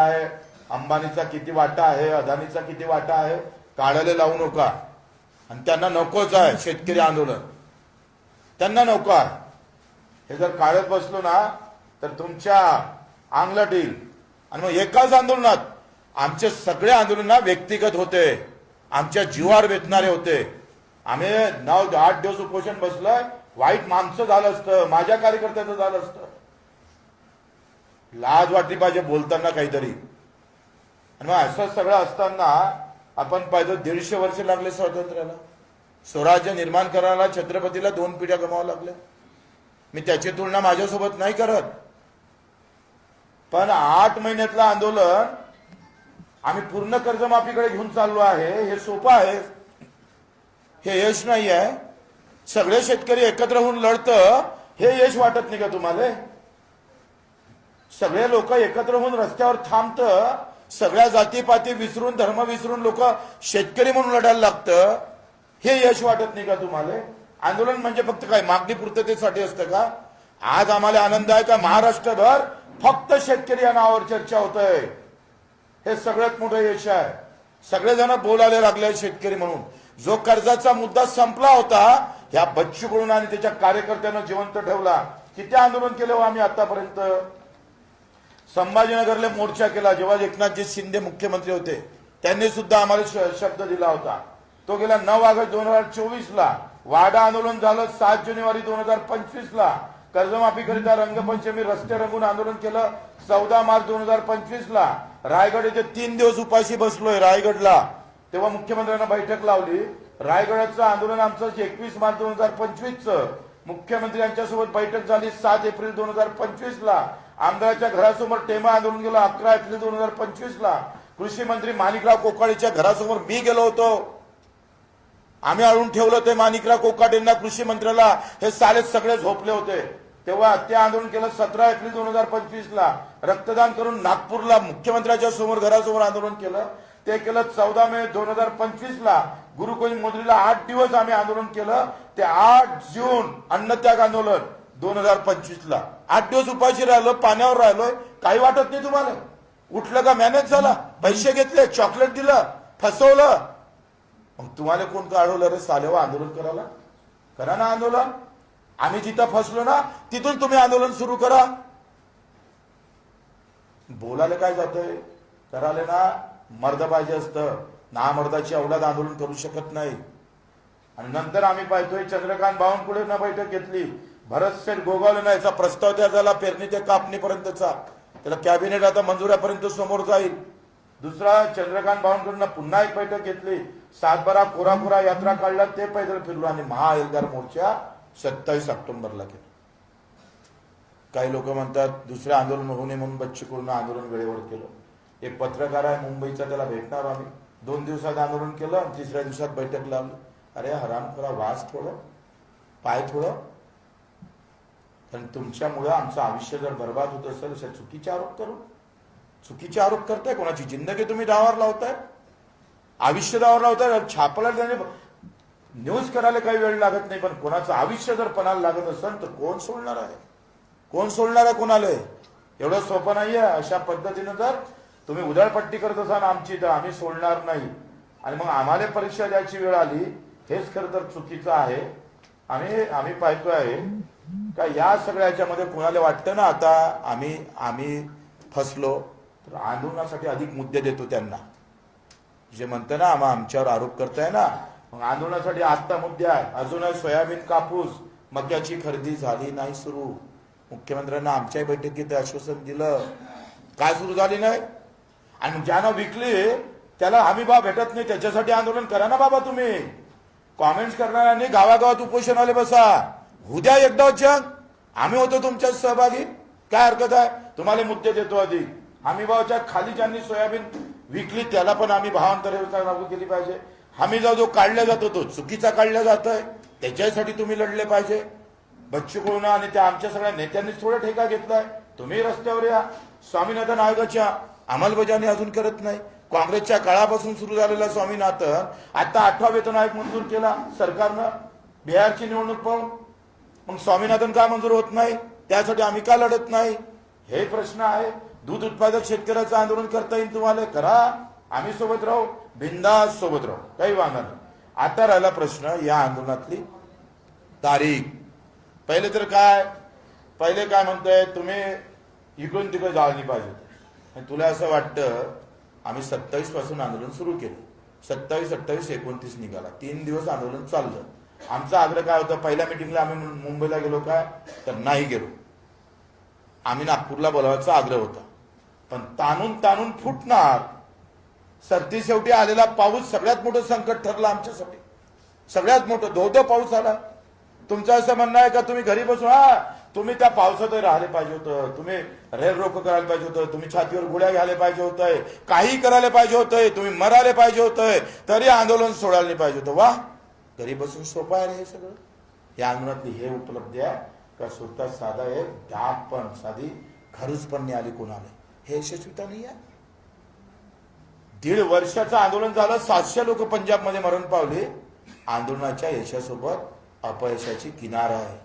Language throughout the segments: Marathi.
आहे अंबानीचा किती वाटा आहे अदानीचा किती वाटा आहे काढायला लावू नका. आणि त्यांना नकोच आहे शेतकरी आंदोलन. त्यांना नको आहे. हे जर काढत बसलो ना तर तुमच्या अंगलट येईल. आणि मग एकाच आंदोलनात आमचे सगळे आंदोलन व्यक्तिगत होते. आमच्या जीवावर बेतणारे होते. आम्ही नऊ आठ दिवस उपोषण बसलोय. वाईट माणसं झालं असतं माझ्या कार्यकर्त्याचं झालं असतं. लाज वाटली पाहिजे बोलताना काहीतरी. आणि मग असं सगळं असताना आपण पाहिजे दीडशे वर्ष लागले स्वातंत्र्याला. स्वराज्य निर्माण करायला छत्रपतीला दोन पिढ्या गमावं लागल्या. मी त्याची तुलना माझ्यासोबत नाही करत. पण आठ महिन्यातलं आंदोलन आम्ही पूर्ण कर्जमाफीकडे घेऊन चाललो आहे हे सोपं आहे. हे यश नाही आहे सगळे शेतकरी एकत्र होऊन लढतं हे यश वाटत नाही का तुम्हाला? सगळे लोक एकत्र होऊन रस्त्यावर थांबतं. सगळ्या जातीपाती विसरून धर्म विसरून लोक शेतकरी म्हणून लढायला लागतं. हे यश वाटत नाही का तुम्हाला? आंदोलन म्हणजे फक्त काय? मागणी पूर्ततेसाठी असतं का? आज आम्हाला आनंद आहे का? महाराष्ट्रभर फक्त शेतकरी या नावावर चर्चा होत आहे हे सगळ्यात मोठं यश आहे. सगळेजण बोलायला लागले शेतकरी म्हणून. जो कर्जाचा मुद्दा संपला होता ह्या बच्चूकडून आणि त्याच्या कार्यकर्त्यांना जिवंत ठेवला. किती आंदोलन केलं हो आम्ही आतापर्यंत? संभाजीनगरला मोर्चा केला. जेव्हा एकनाथजी शिंदे मुख्यमंत्री होते त्यांनी सुद्धा आम्हाला श- शब्द दिला होता. तो गेला नऊ ऑगस्ट दोन हजार चोवीस ला वाडा आंदोलन झालं सात जानेवारी दोन हजार पंचवीस ला कर्जमाफीकरिता रंगपंचमी रस्ते रंगून आंदोलन केलं चौदा मार्च दोन हजार पंचवीस ला रायगड येथे तीन दिवस उपाशी बसलोय रायगडला. तेव्हा मुख्यमंत्र्यांना बैठक लावली. रायगडाचं आंदोलन आमचं एकवीस मार्च दोन हजार पंचवीसचं. मुख्यमंत्री यांच्यासोबत बैठक झाली सात एप्रिल दोन हजार पंचवीस ला आमदाराच्या घरासमोर टेमा आंदोलन गेलो अकरा एप्रिल दोन हजार पंचवीस ला. कृषी मंत्री माणिकराव कोकाडेच्या घरासमोर मी गेलो होतो. आम्ही अडून ठेवलं ते माणिकराव कोकाडेंना कृषी मंत्र्याला. हे सारे सगळे झोपले होते. तेव्हा ते आंदोलन केलं सतरा एप्रिल दोन हजार पंचवीस ला. रक्तदान करून नागपूरला मुख्यमंत्र्याच्या समोर घरासमोर आंदोलन केलं. ते केलं चौदा मे दोन हजार पंचवीस ला. गुरुकोई मोदरीला आठ दिवस आम्ही आंदोलन केलं. ते आठ जून अन्नत्याग आंदोलन. दोन हजार पंचवीस ला. आठ दिवस उपाशी राहिलो पाण्यावर राहिलोय. काही वाटत नाही तुम्हाला? उठलं का मॅनेज झाला? पैसे घेतले चॉकलेट दिलं फसवलं. मग तुम्हाला कोण काढवलं रे सालेवा आंदोलन करायला? करा ना आंदोलन. आम्ही जिथं फसलो ना तिथून तुम्ही आंदोलन सुरू करा. बोलायला काय जातंय? करायला ना मर्द पाहिजे असतं. ना मर्दाची अवलाद आंदोलन करू शकत नाही. आणि नंतर आम्ही पाहतोय चंद्रकांत बावनकुळे ना बैठक घेतली. भरत शेठ याचा प्रस्ताव त्या झाला पेरणी ते कापणीपर्यंतचा. त्याला कॅबिनेट आता मंजुऱ्यापर्यंत समोर जाईल. दुसरा चंद्रकांत बावनकुळेंना पुन्हा एक बैठक घेतली. सातबारा कोरा कोरा यात्रा काढला ते पैदल फिरलो आणि महाएल्गार मोर्चा सत्तावीस ऑक्टोबरला केला. काही लोक म्हणतात दुसरे आंदोलन होऊ नये म्हणून बच्चू आंदोलन वेळेवर केलं. एक पत्रकार आहे मुंबईचा त्याला भेटणार आम्ही. दोन दिवसात आंदोलन केलं आणि तिसऱ्या दिवसात बैठक लावली. अरे हराम करा वास थोडं. पाय थोडं. पण तुमच्यामुळं आमचं आयुष्य जर बर्बाद होत असेल तर चुकीचे आरोप करू. चुकीचे आरोप करताय कोणाची जिंदगी तुम्ही डावावर लावताय? आयुष्य डावावर लावताय छापला त्याने न्यूज करायला काही वेळ लागत नाही पण कोणाचं आयुष्य जर पणाला लागत असेल तर कोण सोडणार आहे? कोण सोडणार आहे कोणाला? एवढं सोपं नाहीये. अशा पद्धतीनं जर तुम्ही उधळपट्टी करत असाल आमची तर आम्ही सोडणार नाही. आणि मग आम्हाला परीक्षा द्यायची वेळ आली हेच खरं तर चुकीचं आहे. आम्ही आम्ही पाहतो आहे का या सगळ्या याच्यामध्ये कुणाला वाटतं ना आता आम्ही आम्ही फसलो तर आंदोलनासाठी अधिक मुद्दे देतो त्यांना. जे म्हणतं ना आम्हा आमच्यावर आरोप करताय ना मग आंदोलनासाठी आत्ता मुद्दे आहे अजूनही सोयाबीन कापूस मक्याची खरेदी झाली नाही सुरू. मुख्यमंत्र्यांना आमच्याही बैठकीत आश्वासन दिलं. काय सुरू झाली नाही? आणि ज्यानं विकली त्याला हमी भाव भेटत नाही. त्याच्यासाठी आंदोलन करा ना बाबा तुम्ही. कॉमेंट्स करणाऱ्यांनी गावागावात उपोषणाला बसा. उद्या एकदा जंग. आम्ही होतो तुमच्यात सहभागी. काय हरकत आहे? तुम्हाला मुद्दे देतो आधी. हमी भावाच्या खाली ज्यांनी सोयाबीन विकली त्याला पण आम्ही भावांतर लागू केली पाहिजे. हमी जो काढला जातो तो चुकीचा काढला जातोय. त्याच्यासाठी तुम्ही लढले पाहिजे. बच्चू कडून आणि त्या आमच्या सगळ्या नेत्यांनीच थोडा ठेका घेतलाय. तुम्ही रस्त्यावर या. स्वामीनाथन आयोगाच्या अंमलबजावणी अजून करत नाही. काँग्रेसच्या काळापासून सुरू झालेला स्वामीनाथन आता आठवा वेतन आयोग मंजूर केला सरकारनं. बिहारची निवडणूक पाहून. मग स्वामीनाथन का मंजूर होत नाही? त्यासाठी आम्ही का लढत नाही? हे प्रश्न आहे. दूध उत्पादक शेतकऱ्याचं आंदोलन करता येईल तुम्हाला? करा. आम्ही सोबत राहू. बिंदास सोबत राहू. काही वांगा नाही. आता राहिला प्रश्न या आंदोलनातली तारीख. पहिले तर काय? पहिले काय म्हणतोय? तुम्ही इकडून तिकडे जाळली पाहिजे. आणि तुला असं वाटतं आम्ही सत्तावीसपासून आंदोलन सुरू केलं. सत्तावीस अठ्ठावीस एकोणतीस निघाला. तीन दिवस आंदोलन चाललं. आमचा आग्रह काय होता पहिल्या मिटिंगला आम्ही मुंबईला गेलो काय तर नाही गेलो. आम्ही नागपूरला बोलावायचा आग्रह होता. पण ताणून ताणून फुटणार. सरती शेवटी आलेला पाऊस सगळ्यात मोठं संकट ठरलं आमच्यासाठी. सगळ्यात मोठं धो धो पाऊस आला. तुमचं असं म्हणणं आहे का तुम्ही घरी बसून हा तुम्ही त्या पावसातही राहिले पाहिजे होतं. तुम्ही रेल रोको करायला पाहिजे होतं. तुम्ही छातीवर गोळ्या घ्यायला पाहिजे होतंय. काही करायला पाहिजे होतंय. तुम्ही मरायला पाहिजे होतंय. तरी आंदोलन सोडायला नाही पाहिजे होतं. वा. घरी बसून सोपं आहे रे हे सगळं. या अंगणातली हे उपलब्धी आहे. का स्वतः साधा एक दाब पण साधी खरूच पण नाही आली कोणाला? हे यशस्वीता नाही आहे. दीड वर्षाचं आंदोलन झालं सातशे लोक पंजाबमध्ये मरण पावले. आंदोलनाच्या यशासोबत अपयशाची किनार आहे.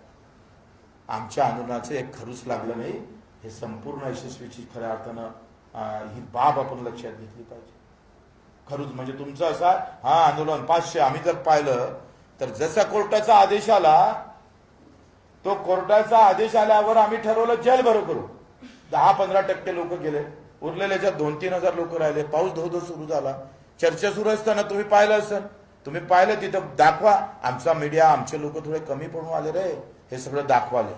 आमच्या आंदोलनाचं एक खरूच लागलं नाही. हे संपूर्ण यशस्वीची खऱ्या अर्थानं ही बाब आपण लक्षात घेतली पाहिजे. खरूच म्हणजे तुमचं असा हा आंदोलन पाचशे आम्ही जर पाहिलं तर जसा कोर्टाचा आदेश आला तो कोर्टाचा आदेश आल्यावर आम्ही ठरवलं जेल भरो करू. दहा पंधरा टक्के लोक गेले. उरलेल्याच्या दोन तीन हजार लोक राहिले पाऊस धोधो सुरू झाला. चर्चा सुरू असताना तुम्ही पाहिलं असेल. तुम्ही पाहिलं तिथं दाखवा. आमचा मीडिया आमचे लोक थोडे कमी पडून आले रे. हे सगळं दाखवाले.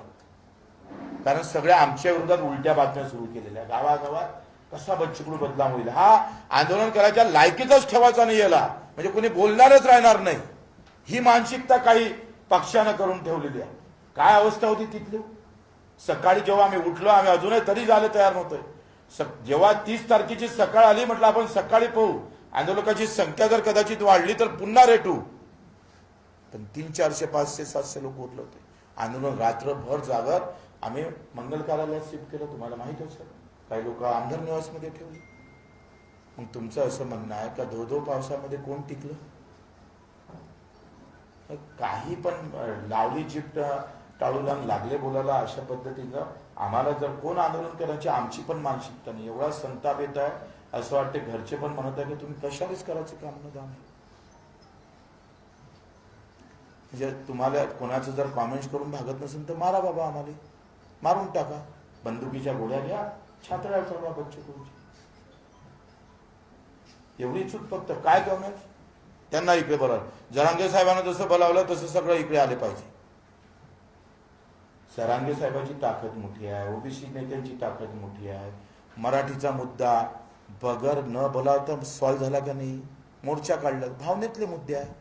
कारण सगळ्या आमच्या विरोधात उलट्या बातम्या सुरू केलेल्या गावागावात कसा बच्चुकडू बदलाम होईल? हा आंदोलन करायच्या लायकीचाच ठेवायचा नाही याला. म्हणजे कोणी बोलणारच राहणार नाही. ही मानसिकता काही पक्षानं करून ठेवलेली आहे. काय अवस्था होती तिथली? सकाळी जेव्हा आम्ही उठलो आम्ही अजूनही तरी झालं तयार नव्हतोय. स- जेव्हा तीस तारखेची सकाळ आली म्हटलं आपण सकाळी पाहू. आंदोलकाची संख्या जर कदाचित वाढली तर पुन्हा रेटू. पण तीन चारशे पाचशे सातशे लोक उठले होते. आंदोलन रात्रभर जागत आम्ही मंगल कार्यालयात शिफ्ट केलं तुम्हाला माहीत असेल काही लोक आमदार निवासमध्ये ठेवले. मग तुमचं असं म्हणणं आहे का धो धो पावसामध्ये कोण टिकलं? काही पण लावली जीप टाळूला लागले बोलायला अशा पद्धतीनं आम्हाला जर कोण आंदोलन करायची आमची पण मानसिकता नाही. एवढा संताप येत आहे. असं वाटते घरचे पण म्हणत आहे की तुम्ही कशालाच करायचं काम न दाम म्हणजे तुम्हाला कोणाचं जर कॉमेंट्स करून भागत नसेल तर मारा बाबा आम्हाला. मारून टाका. बंदुकीच्या गोळ्या घ्या. छात्रा चढवा बच्चू तुमची एवढी चूक फक्त काय कमेंट्स त्यांना इकडे बोलावलं. जरांगे साहेबांना जसं बोलावलं तसं सगळं इकडे आले पाहिजे. सरांगे साहेबांची ताकद मोठी आहे. ओबीसी नेत्यांची ताकद मोठी आहे. मराठीचा मुद्दा बगर न बोलावता सॉल्व्ह झाला का नाही? मोर्चा काढला. भावनेतले मुद्दे आहे.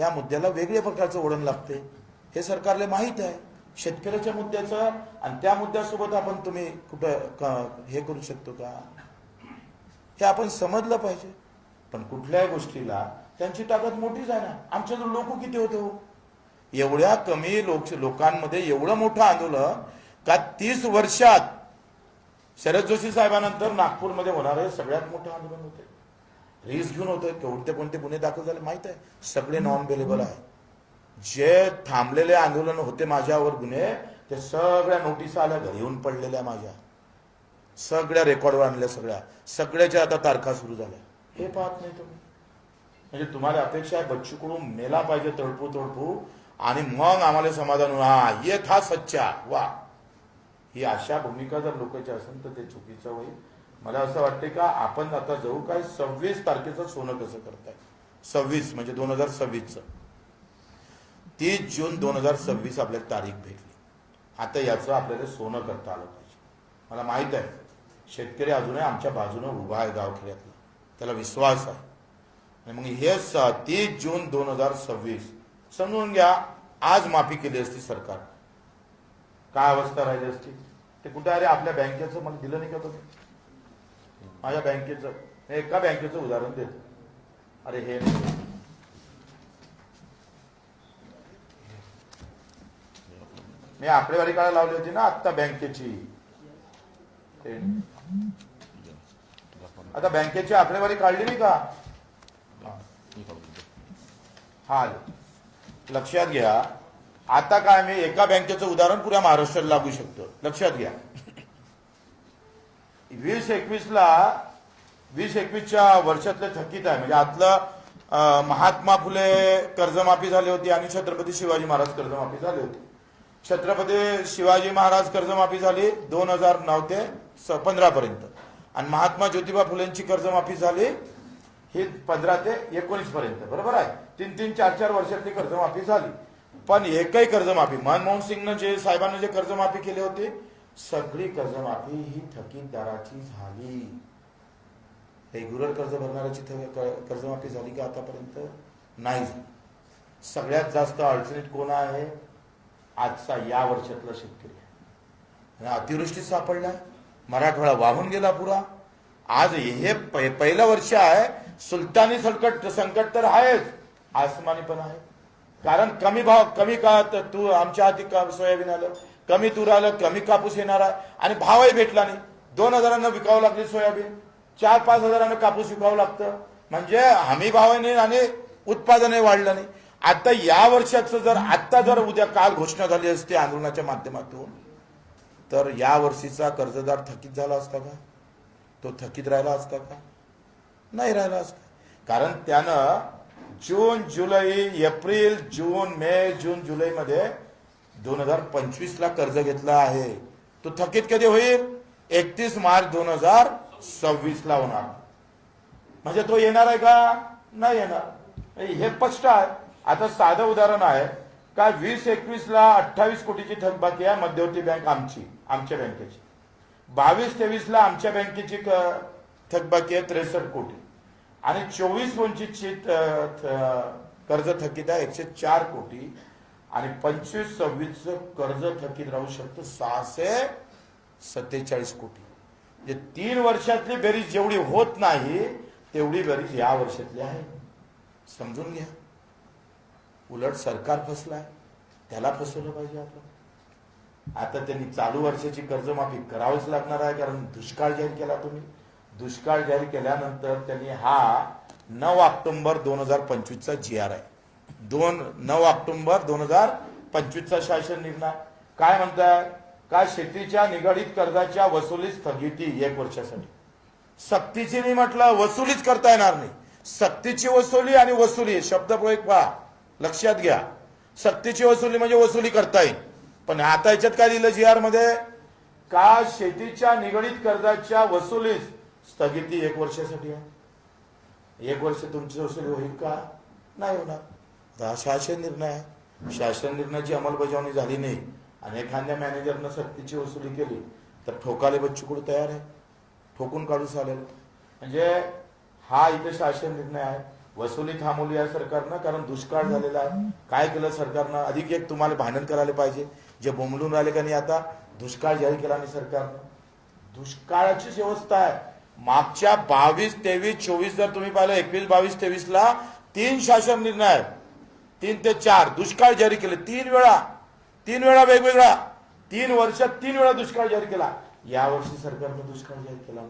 या मुद्द्याला वेगळ्या प्रकारचं ओढण लागते. हे सरकारला माहीत आहे. शेतकऱ्याच्या मुद्द्याचं आणि त्या मुद्द्यासोबत आपण तुम्ही कुठं हे करू शकतो का? हे आपण समजलं पाहिजे. पण कुठल्याही गोष्टीला त्यांची ताकद मोठीच आहे ना आमच्याकडे लोक किती होते हो? एवढ्या कमी लोक लोकांमध्ये एवढं मोठं आंदोलन का तीस वर्षात शरद जोशी साहेबांनंतर नागपूरमध्ये होणारं सगळ्यात मोठं आंदोलन होते. रिस्क घेऊन होतं. कोणते कोणते गुन्हे दाखल झाले माहीत आहे? सगळे नॉन अवेलेबल आहे जे थांबलेले आंदोलन होते माझ्यावर गुन्हे ते सगळ्या नोटीस आल्या घरी येऊन पडलेल्या माझ्या. सगळ्या रेकॉर्डवर आणल्या सगळ्या. सगळ्याच्या आता तारखा सुरू झाल्या. हे पाहत नाही तुम्ही. म्हणजे तुम्हाला अपेक्षा आहे बच्चूकडून मेला पाहिजे तळपू तळपू आणि मग आम्हाला समाधान हा ये था सच्चा. वा. ही अशा भूमिका जर लोकांची असेल तर ते चुकीचं होईल. मला असं वाटते का आपण आता जाऊ काय सव्वीस तारखेचं सोनं कसं करताय? सव्वीस म्हणजे दोन हजार सव्वीसचं. तीस जून दोन हजार सव्वीस आपल्याला तारीख भेटली. आता याचं आपल्याला सोनं करता आलं पाहिजे. मला माहीत आहे शेतकरी अजूनही आमच्या बाजूनं उभा आहे गावखेड्यातला. त्याला विश्वास आहे. आणि मग हे तीस जून दोन हजार सव्वीस समजून घ्या आज माफी केली असती सरकार. काय अवस्था राहिली असती? ते कुठे अरे आपल्या बँकेचं मला दिलं नाही का तुम्ही? माझ्या बँकेचं हे एका बँकेचं उदाहरण देत. अरे हे नाही. मी आकडेवारी काढायला लावली होती ना आत्ता बँकेची. आता बँकेची आकडेवारी काढली नाही का? हा लक्षात घ्या. आता काय मी एका बँकेचं उदाहरण पुऱ्या महाराष्ट्राला लागू शकतो. लक्षात घ्या. वीस एकवीसला वीस एकवीसच्या वर्षातलं थकीत आहे. म्हणजे आतलं महात्मा फुले कर्जमाफी झाली होती आणि छत्रपती शिवाजी महाराज कर्जमाफी झाली होती. छत्रपती शिवाजी महाराज कर्जमाफी झाली दोन हजार नऊ ते पंधरा पर्यंत. आणि महात्मा ज्योतिबा फुलेंची कर्जमाफी झाली ही पंधरा ते एकोणीस पर्यंत. बरोबर आहे? तीन तीन चार चार वर्षातली कर्जमाफी झाली. पण एकही कर्जमाफी मनमोहन सिंगनं जे साहेबांना जे कर्जमाफी केली होती सगळी कर्जमाफी ही थकीतदाराची झाली. रेग्युलर कर्ज भरणाऱ्याची कर्जमाफी झाली का आतापर्यंत नाही झाली. सगळ्यात जास्त अडचणीत कोण आहे? आजचा या वर्षातला शेतकरी आहे. आणि अतिवृष्टीत मराठवाडा वाहून गेला पुरा. आज हे पहिलं वर्ष आहे सुलतानी संकट संकट तर आहेच. आसमानी पण आहे. कारण कमी भाव कमी का तू आमच्या हाती का सोयाबीन आलं कमी तूर आलं कमी कापूस येणार आहे. आणि भावही भेटला नाही. दोन हजारांना विकावं लागली सोयाबीन. चार पाच हजारांना कापूस विकावं लागतं. म्हणजे हमी भावाने आणि उत्पादनही वाढलं नाही. आता या वर्षाचं जर आत्ता जर उद्या काल घोषणा झाली असती आंदोलनाच्या माध्यमातून तर या वर्षीचा कर्जदार थकीत झाला असता का? तो थकीत राहिला असता का? नाही राहिला असता. कारण त्यानं जून जुलै एप्रिल जून मे जून जुलैमध्ये दोन हजार पंचवीसला कर्ज घेतला आहे. तो थकीत कधी होईल? एकतीस मार्च दोन हजार सव्वीसला होणार. म्हणजे तो येणार आहे का? नाही येणार. हे स्पष्ट आहे. आता साधं उदाहरण आहे का वीस एकवीस ला अठ्ठावीस कोटीची थकबाकी आहे मध्यवर्ती बँक आमची आमच्या बँकेची. बावीस तेवीस ला आमच्या बँकेची क- थकबाकी आहे त्रेसष्ट कोटी. आणि चोवीस पंचवीसची थ- कर्ज थकीत आहे एकशे चार कोटी. आणि पंचवीस सव्वीस कर्ज थकीत राहू शकतं सहाशे सत्तेचाळीस कोटी. म्हणजे तीन वर्षातली बेरीज जेवढी होत नाही तेवढी बेरीज या वर्षातली आहे. समजून घ्या. उलट सरकार फसलाय त्याला फसवलं पाहिजे आपण आता त्यांनी चालू वर्षाची कर्जमाफी करावीच लागणार आहे कारण दुष्काळ जाहीर केला तुम्ही. दुष्काळ जाहीर केल्यानंतर त्यांनी हा नऊ ऑक्टोंबर दोन हजार पंचवीसचा जी आर आहे. दोन नऊ ऑक्टोंबर दोन हजार पंचवीसचा शासन निर्णय. काय म्हणताय? का शेतीच्या निगडीत कर्जाच्या वसुली स्थगिती एक वर्षासाठी? सक्तीची नाही म्हटलं वसुलीच करता येणार नाही. सक्तीची वसुली आणि वसुली शब्द प्रयोग पहा. लक्षात घ्या. सक्तीची वसुली म्हणजे वसुली करता येईल. पण आता याच्यात काय दिलं जी आरमध्ये? का शेतीच्या निगडीत कर्जाच्या वसुलीस स्थगिती एक वर्षासाठी आहे? एक वर्ष तुमची वसुली होईल का? नाही होणार. हा शासन निर्णय आहे. शासन निर्णयाची अंमलबजावणी झाली नाही आणि एखाद्या मॅनेजरनं सक्तीची वसुली केली तर ठोकाले बच्चूकूड तयार आहे? ठोकून काढू चालेल म्हणजे हा इथे शासन निर्णय आहे. वसुली थांबवली आहे सरकारनं कारण दुष्काळ झालेला आहे. काय केलं सरकारनं? अधिक एक तुम्हाला भांडण करायला पाहिजे. जे बोंबलून राहिले का नाही आता दुष्काळ जाहीर केला नाही सरकारनं. दुष्काळाचीच व्यवस्था आहे. मागच्या बावीस तेवीस चोवीस जर तुम्ही पाहिलं एकवीस बावीस तेवीस ला तीन शासन निर्णय आहेत तीन ते चार दुष्काळ जारी केले. तीन वेळा तीन वेळा वेगवेगळा. तीन वर्षात तीन वेळा दुष्काळ जारी केला. यावर्षी सरकारनं दुष्काळ जाहीर केला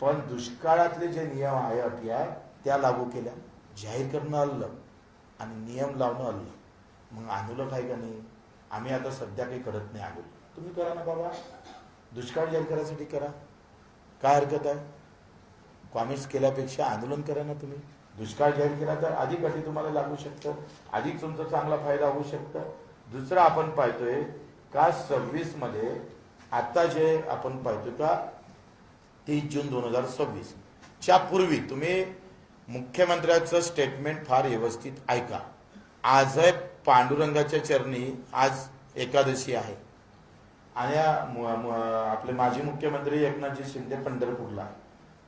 पण दुष्काळातले जे नियम आहे अटी आहे त्या लागू केल्या. जाहीर करणं आलं आणि नियम लावणं आलं मग आंदोलन आहे का नाही? आम्ही आता सध्या काही करत नाही आंदोलन. तुम्ही करा ना बाबा. दुष्काळ जाहीर करायसाठी करा. काय हरकत आहे? कॉमेंट्स केल्यापेक्षा आंदोलन करा ना तुम्ही. दुष्काळ जाहीर केला तर अधिक अटी तुम्हाला लागू शकतं. अधिक तुमचा चांगला फायदा होऊ शकतं. दुसरं आपण पाहतोय का सव्वीसमध्ये आत्ता जे आपण पाहतो का तीस जून दोन हजार सव्वीसच्या पूर्वी तुम्ही मुख्यमंत्र्याचं स्टेटमेंट फार व्यवस्थित ऐका. आज पांडुरंगाच्या चरणी आज एकादशी आहे. आणि आपले माजी मुख्यमंत्री एकनाथजी शिंदे पंढरपूरला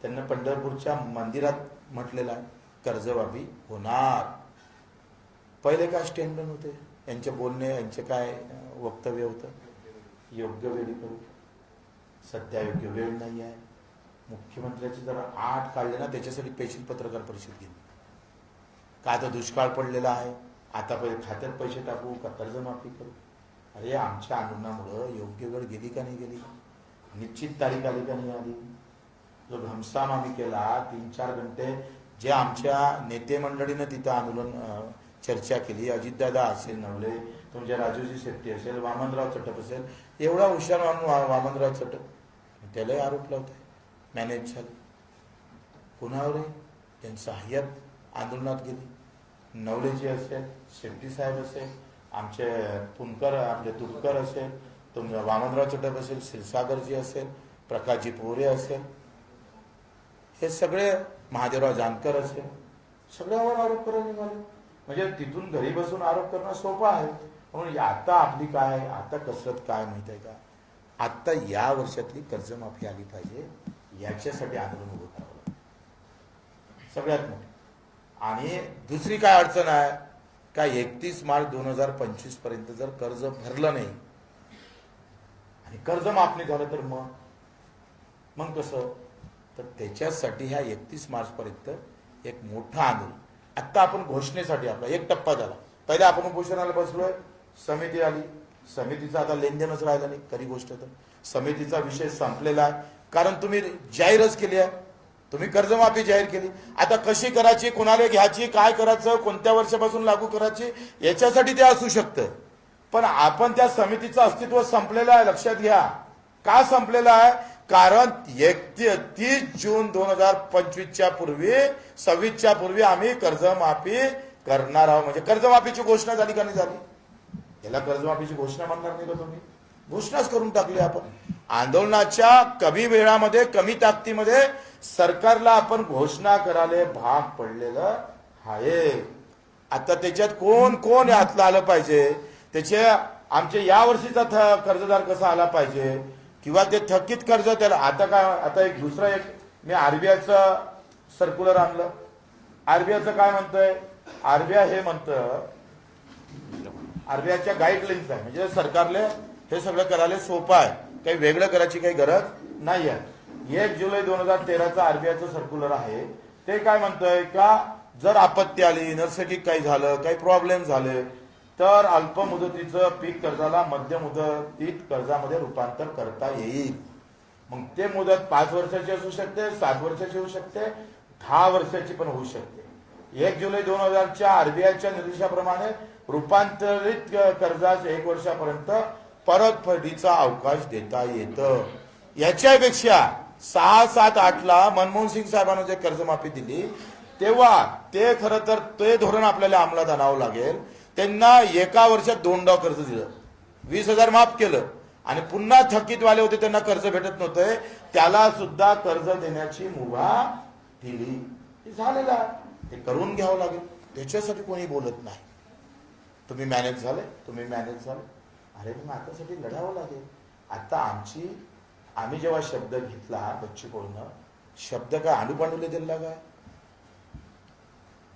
त्यांना पंढरपूरच्या मंदिरात म्हटलेलं आहे कर्जबाबी होणार. पहिले काय स्टेटमेंट होते? यांचे बोलणे यांचे काय वक्तव्य होतं? योग्य वेळी करू? सध्या योग्य वेळ नाही आहे मुख्यमंत्र्याची जरा आठ काढले ना त्याच्यासाठी पेशील पत्रकार परिषद घेतली. का आता दुष्काळ पडलेला आहे? आता पहिले खात्यात पैसे टाकू का कर्जमाफी करू? अरे आमच्या आंदोलनामुळं योग्य वेळ गेली का नाही गेली? निश्चित तारीख आली का नाही आली? जो घमसाम आम्ही केला तीन चार घंटे जे आमच्या नेते मंडळीनं तिथं आंदोलन चर्चा केली अजितदादा असेल नवले तुमच्या राजूजी शेट्टी असेल वामनराव चटप असेल एवढा हुशार वा- वामनराव चटप त्यालाही आरोप लावत आहे मॅनेज झाली. कुणावर आहे त्यांचं हयात आंदोलनात गेली. नवलेजी असेल शेट्टी साहेब असेल आमचे पुणकर आमचे तुपकर असेल तुमचा वामनराव चटप असेल क्षीरसागरजी असेल प्रकाशजी पोरे असेल हे सगळे महादेवराव जानकर असेल सगळ्यावर आरोप करत निघाले. म्हणजे तिथून घरी बसून आरोप करणं सोपं आहे. म्हणून आता आपली काय आता कसरत काय माहीत आहे का? आता या वर्षातली कर्जमाफी आली पाहिजे. याच्यासाठी आंदोलन उभं करावं सगळ्यात मोठं. आणि दुसरी काय अडचण आहे का एकतीस मार्च दोन हजार पंचवीसपर्यंत जर कर्ज भरलं नाही आणि कर्ज माफणी झालं तर मग? मग कसं? तर त्याच्यासाठी ह्या एकतीस मार्च पर्यंत एक मोठं आंदोलन. आत्ता आपण घोषणेसाठी आपला एक टप्पा झाला. पहिले आपण उपोषणाला बसलोय समिती आली. समितीचं आता लेनदेनच राहिलं नाही खरी गोष्ट तर. समितीचा विषय संपलेला आहे. कारण तुम्ही जाहीरच केली आहे. तुम्ही कर्जमाफी जाहीर केली. आता कशी करायची कोणाला घ्यायची काय करायचं कोणत्या वर्षापासून लागू करायची याच्यासाठी ते असू शकतं. पण आपण त्या समितीचं अस्तित्व संपलेलं आहे लक्षात घ्या. का संपलेलं आहे? कारण एकती- तीस जून दोन हजार पंचवीसच्या पूर्वी सव्वीसच्या पूर्वी आम्ही कर्जमाफी करणार आहोत. म्हणजे कर्जमाफीची घोषणा झाली का नाही झाली? याला कर्जमाफीची घोषणा म्हणणार नाही का तुम्ही? घोषणाच करून टाकली आपण. आंदोलनाच्या कमी वेळामध्ये कमी ताकदीमध्ये सरकारला आपण घोषणा करायला भाग पडलेलं आहे. आता त्याच्यात कोण कोण हातला आलं पाहिजे? त्याचे आमचे या वर्षीचा थ- कर्जदार कसा आला पाहिजे? किंवा ते थकीत कर्ज त्याला आता काय आता एक दुसरा एक मी आरबीआयचं सर्क्युलर आणलं. आरबीआयचं काय म्हणतंय? आरबीआय हे म्हणतं आरबीआयच्या गाईडलाईन्स आहे. म्हणजे सरकारले हे सगळं करायला सोपं आहे. काही वेगळं करायची काही गरज नाही आहे एक जुलै दोन हजार तेराचं आरबीआयचं सर्क्युलर आहे. ते काय म्हणतंय का जर आपत्ती आली नैसर्गिक काही झालं काही प्रॉब्लेम झाले तर अल्प मुदतीचं पीक कर्जाला मध्य मुदतीत कर्जामध्ये रूपांतर करता येईल. मग ते मुदत पाच वर्षाची असू शकते सात वर्षाची होऊ शकते दहा वर्षाची पण होऊ शकते. एक जुलै दोन हजारच्या आरबीआयच्या निर्देशाप्रमाणे रूपांतरित कर्जास एक वर्षापर्यंत परतफेडीचा अवकाश देता येतं. याच्यापेक्षा सहा सात आठला मनमोहन सिंग साहेबांना जे कर्जमाफी दिली तेव्हा ते खरं तर ते धोरण आपल्याला अंमलात आणावं लागेल. त्यांना एका वर्षात दोनदा कर्ज दिलं. वीस हजार माफ केलं. आणि पुन्हा थकीतवाले होते त्यांना कर्ज भेटत नव्हते. त्याला सुद्धा कर्ज देण्याची मुभा दिली. हे झालेलं आहे. ते करून घ्यावं लागेल. त्याच्यासाठी कोणी बोलत नाही. तुम्ही मॅनेज झाले तुम्ही मॅनेज झाले. अरे मग आतासाठी लढावं लागेल. आता आमची आम्ही जेव्हा शब्द घेतला बच्चू कडून शब्द काय आंडू दिला काय?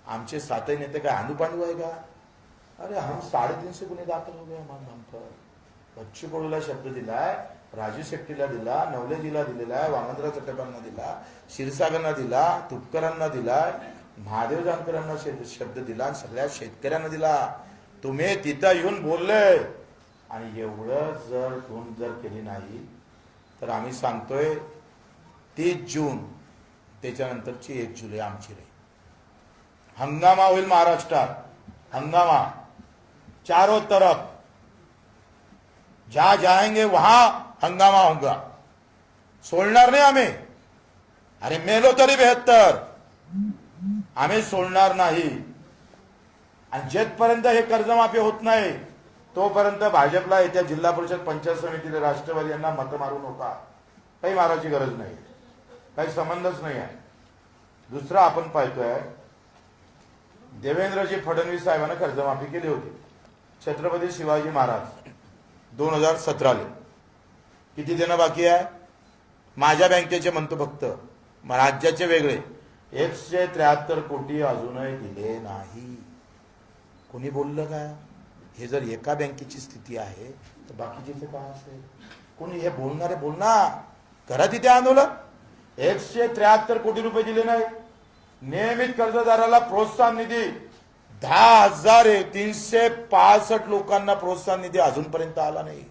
आमचे सातही नेते काय आंडू आहे का? अरे हम साडेतीनशे गुन्हे दाखल हो गए मग बच्ची पर बच्चू कडूला शब्द दिलाय राजू शेट्टीला दिला नवलेजीला दिलेला आहे वामनराव चटकांना दिला क्षीरसागरना दिला तुपकरांना दिलाय महादेव जानकरांना शब्द दिला आणि सगळ्या शेतकऱ्यांना दिला. तुम्ही तिथं येऊन बोलले. आणि एवढं जर धूम जर केली नाही तर आम्ही सांगतोय तीस जून त्याच्यानंतरची एक जुलै आमची रे हंगामा होईल महाराष्ट्रात. हंगामा. चारों तरफ. जहां जाएंगे वहां हंगामा होगा. सोडणार नाही आम्ही. अरे मेलो तरी बेहत्तर. आम्ही सोडणार नाही. आणि जेथपर्यंत हे कर्जमाफी होत नाही तोपर्यंत भाजपला येत्या जिल्हा परिषद पंचायत समितीला राष्ट्रवादी यांना मत मारू नका. काही मारायची गरज नाही. काही संबंधच नाही आहे. दुसरं आपण पाहतोय देवेंद्रजी फडणवीस साहेबांना कर्जमाफी केली होती. छत्रपती शिवाजी महाराज दोन हजार सतराले. किती देणं बाकी आहे? माझ्या बँकेचे म्हणतो फक्त म- राज्याचे वेगळे. एकशे त्र्याहत्तर कोटी अजूनही दिले नाही. कोणी बोललं का हे जर एका बँकेची स्थिती आहे तर बाकीचे काय असेल? कोणी हे बोलणारे बोलणार करा तिथे आंदोलन. एकशे त्र्याहत्तर कोटी रुपये दिले नाही. नियमित कर्जदाराला प्रोत्साहन निधी. दहा हजार तीनशे पासष्ट लोकांना प्रोत्साहन निधी अजूनपर्यंत आला नाही.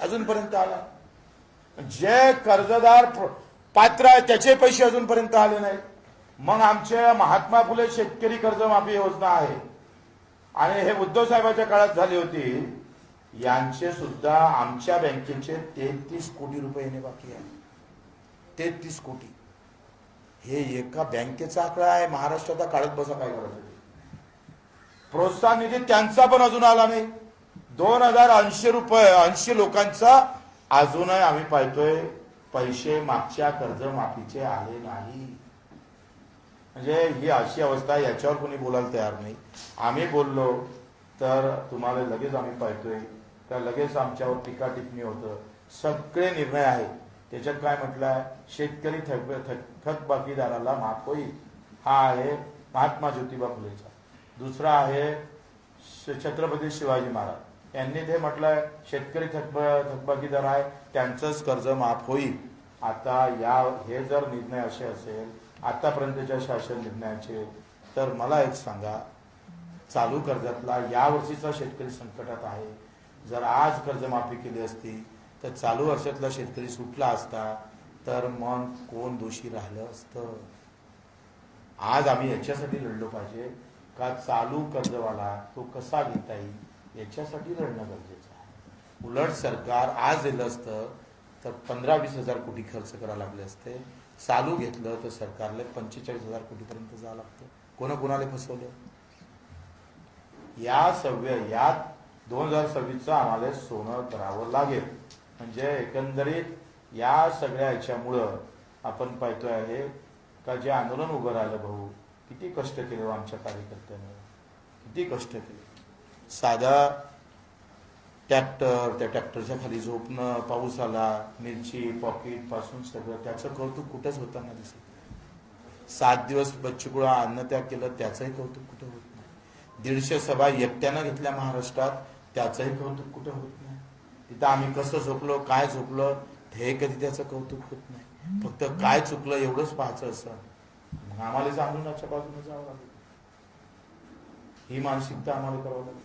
अजूनपर्यंत आला. जे कर्जदार प्र- पात्र आहे त्याचे पैसे अजूनपर्यंत आले नाही. मग आमच्या महात्मा फुले शेतकरी कर्जमाफी योजना आहे. आणि हे उद्धव साहेबांच्या काळात झाली होती. यांचे सुद्धा आमच्या बँकेचे तेहतीस कोटी रुपये येणे बाकी आहे. तेहतीस कोटी. हे एका बँकेचा आकडा आहे. महाराष्ट्राचा काढत बसा काय करायचं प्रोत्साहन निधी त्यांचा पण अजून आला नाही. दोन हजार ऐंशी रुपये ऐंशी लोकांचा अजूनही आम्ही पाहतोय पैसे मागच्या कर्जमाफीचे आले नाही. म्हणजे ही अशी अवस्था आहे, याच्यावर कोणी बोलायला तयार नाही. आम्ही बोललो तर तुम्हाला लगेच आम्ही पाहतोय. का लगेच आमच्यावर टीका टिप्पणी होतं. सगळे निर्णय आहेत. त्याच्यात काय म्हटलं आहे शेतकरी थक थक थकबाकीदाराला माफ होईल. हा आहे महात्मा ज्योतिबा फुलेचा. दुसरा आहे श- छत्रपती शिवाजी महाराज. यांनी ते म्हटलंय शेतकरी थकब थकबाकीदार आहे त्यांचंच कर्ज माफ होईल. आता या हे जर निर्णय असे असेल आतापर्यंतच्या शासन निर्णयाचे तर मला एक सांगा चालू कर्जातला या वर्षीचा शेतकरी संकटात आहे. जर आज कर्जमाफी केली असती तर चालू वर्षातला शेतकरी सुटला असता तर मग कोण दोषी राहिलं असतं? आज आम्ही याच्यासाठी लढलो पाहिजे का चालू कर्जवाला तो कसा घेता येईल? याच्यासाठी लढणं गरजेचं आहे. उलट सरकार आज दिलं असतं तर पंधरा वीस हजार कोटी खर्च करायला लागले असते. चालू घेतलं तर सरकारला पंचेचाळीस हजार कोटीपर्यंत जावं लागतं. कोणा कोणाला फसवलं? या सव्य यात दोन हजार सव्वीसचं आम्हाला सोनं करावं लागेल. म्हणजे एकंदरीत या सगळ्या ह्याच्यामुळं आपण पाहतोय आहे का जे आंदोलन उभं राहिलं भाऊ किती कष्ट केले हो आमच्या कार्यकर्त्यांनी. किती कष्ट केले. साधा ट्रॅक्टर त्या ट्रॅक्टरच्या खाली झोपणं पाऊस आला मिरची पॉकेटपासून सगळं त्याचं कौतुक कुठंच होताना दिसत सात दिवस बच्चुकुळा अन्नत्याग केलं त्याचंही कौतुक कुठं होत नाही. दीडशे सभा एकट्यानं घेतल्या महाराष्ट्रात त्याचंही कौतुक कुठं होत नाही. तिथं आम्ही कसं झोपलो काय झोपलो हे कधी त्याचं कौतुक होत नाही. फक्त काय चुकलं एवढंच पाहायचं असं. मग आम्हाला आंदोलनाच्या बाजूने जावं लागेल. ही मानसिकता आम्हाला करावं लागेल